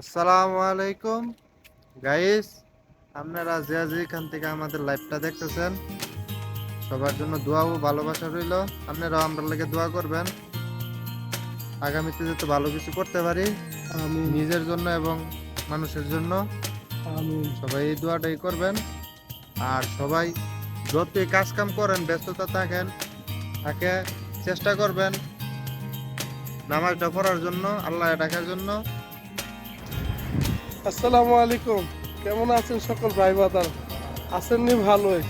আসসালামু আলাইকুম। গাইস আপনারা যে যেখান থেকে আমাদের লাইভটা দেখতেছেন সবার জন্য দোয়া ও ভালোবাসা রইল। আপনারাও আমরা লেগে দোয়া করবেন। আগামীতে যাতে ভালো কিছু করতে পারি আমিন। নিজের জন্য এবং মানুষের জন্য। সবাই এই দোয়াটাই করবেন। আর সবাই যতই কাজ কাম করেন ব্যস্ততা থাকেন তাকে চেষ্টা করবেন। নামাজটা পড়ার জন্য আল্লাহ ডাকার জন্য। আসসালামু আলাইকুম। কেমন আছেন সকল ভাই বাদার আছেননি ভালোই।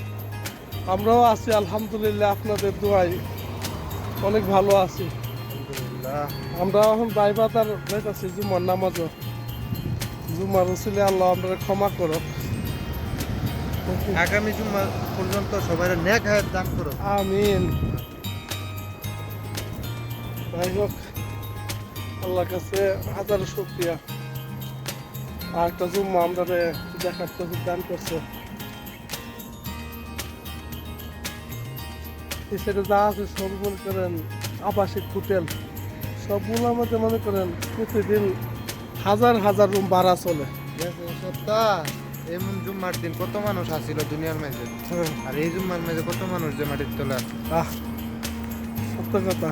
আমরাও আছি আলহামদুলিল্লাহ আপনাদের দোয়াই অনেক ভালো আছি। আমরা এখন ভাই বাদার যাইতেছি জুমার নামাজও জুমার উচিলে আল্লাহ আমরা ক্ষমা করো আগামী জুম্মা পর্যন্ত সবাই নেক হায়াত দান করো আমিন। যাই হোক আল্লাহর কাছে হাজার শুক্রিয়া। আর একটা জুম্মা আমরা দেখার তো দান করছে। সাইডে যা আছে সব মনে করেন আবাসিক হোটেল সবগুলোর মধ্যে মনে করেন প্রতিদিন হাজার হাজার রুম ভাড়া চলে। সত্তা এমন জুম্মার দিন কত মানুষ আসিল দুনিয়ার মাঝে? হ্যাঁ। আর এই জুম্মার মাঝে কত মানুষ যে মাটির তোলে আছে আহ সত্য কথা।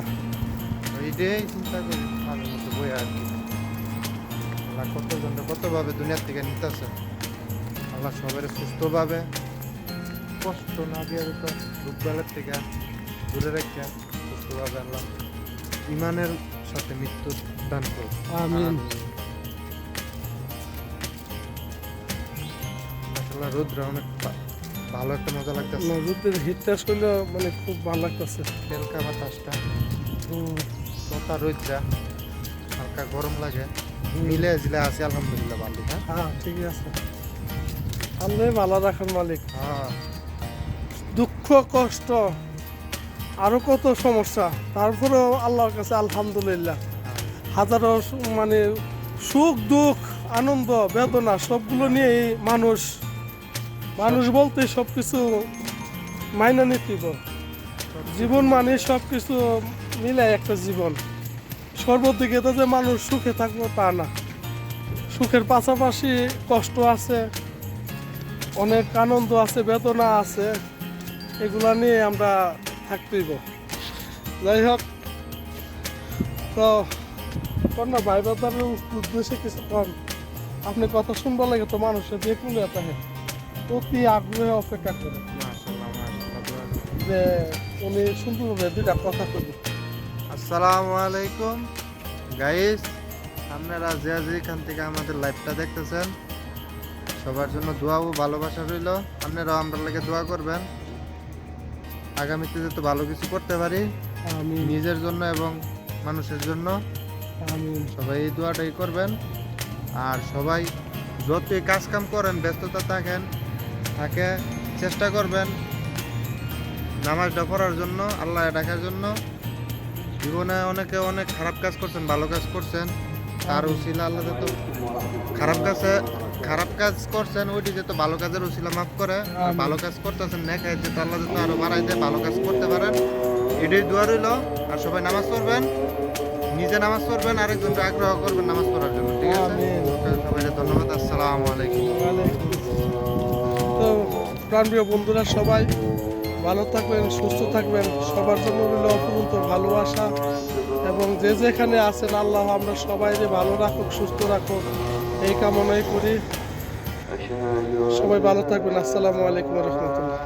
এইটাই চিন্তা করি ভালো মতো বই আর কি। আল্লাহ কত জন কতভাবে দুনিয়ার থেকে নিতেছে। আল্লাহ সবাই সুস্থভাবে কষ্ট না দিয়ে তো থেকে দূরে রেখে সুস্থভাবে আল্লাহ ইমানের সাথে মৃত্যু দান করুন আমিন। আসলে রোদ্র অনেক ভালো একটা মজা লাগতেছে। নদীর হিটটা শুনলে মানে খুব ভালো লাগতেছে। তেলকা বাতাসটা কথা রোদ্রা হালকা গরম লাগে। মিলে জিলে আছে আলহামদুলিল্লাহ ভালো হ্যাঁ? হ্যাঁ ঠিক আছে। আল্লাহ ভালো রাখার মালিক। হ্যাঁ। দুঃখ কষ্ট আরও কত সমস্যা তারপরেও আল্লাহর কাছে আলহামদুলিল্লাহ। হাজারো মানে সুখ দুঃখ আনন্দ বেদনা সবগুলো নিয়েই মানুষ মানুষ বলতে সব কিছু মাইনা নিতে জীবন মানে সব কিছু মিলে একটা জীবন। সর্বদিকে তো যে মানুষ সুখে থাকব তা না। সুখের পাশাপাশি কষ্ট আছে অনেক আনন্দ আছে বেদনা আছে এগুলা নিয়ে আমরা থাকতেইব। যাই হোক তো কন্যা ভাই বাতার উদ্দেশ্যে কিছু কম আপনি কথা শুনবার লাগে তো মানুষের যে কোনো থাকে অতি আগ্রহে অপেক্ষা করে। যে উনি সুন্দরভাবে দুইটা কথা করবে আসসালামু আলাইকুম। গাইস আপনারা যে যেখান থেকে আমাদের লাইভটা দেখতেছেন সবার জন্য দোয়া ও ভালোবাসা রইল। আপনারাও আমরা লাগে দোয়া করবেন। আগামীতে যাতে ভালো কিছু করতে পারি আমি নিজের জন্য এবং মানুষের জন্য। আমি সবাই এই দোয়াটাই করবেন। আর সবাই যতই কাজ কাম করেন ব্যস্ততা থাকেন তাকে চেষ্টা করবেন। নামাজটা পড়ার জন্য আল্লাহ ডাকার জন্য। জীবনে অনেকে অনেক খারাপ কাজ করছেন ভালো কাজ করছেন তার উসিলা আল্লাহ তো খারাপ কাজে খারাপ কাজ করছেন ওইটি যেহেতু ভালো কাজের উসিলা মাফ করে আর ভালো কাজ করতেছেন নেখায় যেহেতু আল্লাহ যেহেতু আরও বাড়াই দেয় ভালো কাজ করতে পারেন এটাই দোয়া রইল আর সবাই নামাজ পড়বেন নিজে নামাজ পড়বেন আরেকজনকে আগ্রহ করবেন নামাজ পড়ার জন্য ঠিক আছে আমিন। সবাই ধন্যবাদ আসসালামু আলাইকুম। তো প্রাণপ্রিয় বন্ধুরা সবাই ভালো থাকবেন, সুস্থ থাকবেন। সবার জন্য রইল অপরন্ত ভালোবাসা এবং যে যেখানে আছেন, আল্লাহ আমরা সবাই যে ভালো রাখুক, সুস্থ রাখুক। এই কামনাই করি। সবাই ভালো থাকবেন। আসসালামু আলাইকুম রহমতুল্লাহ।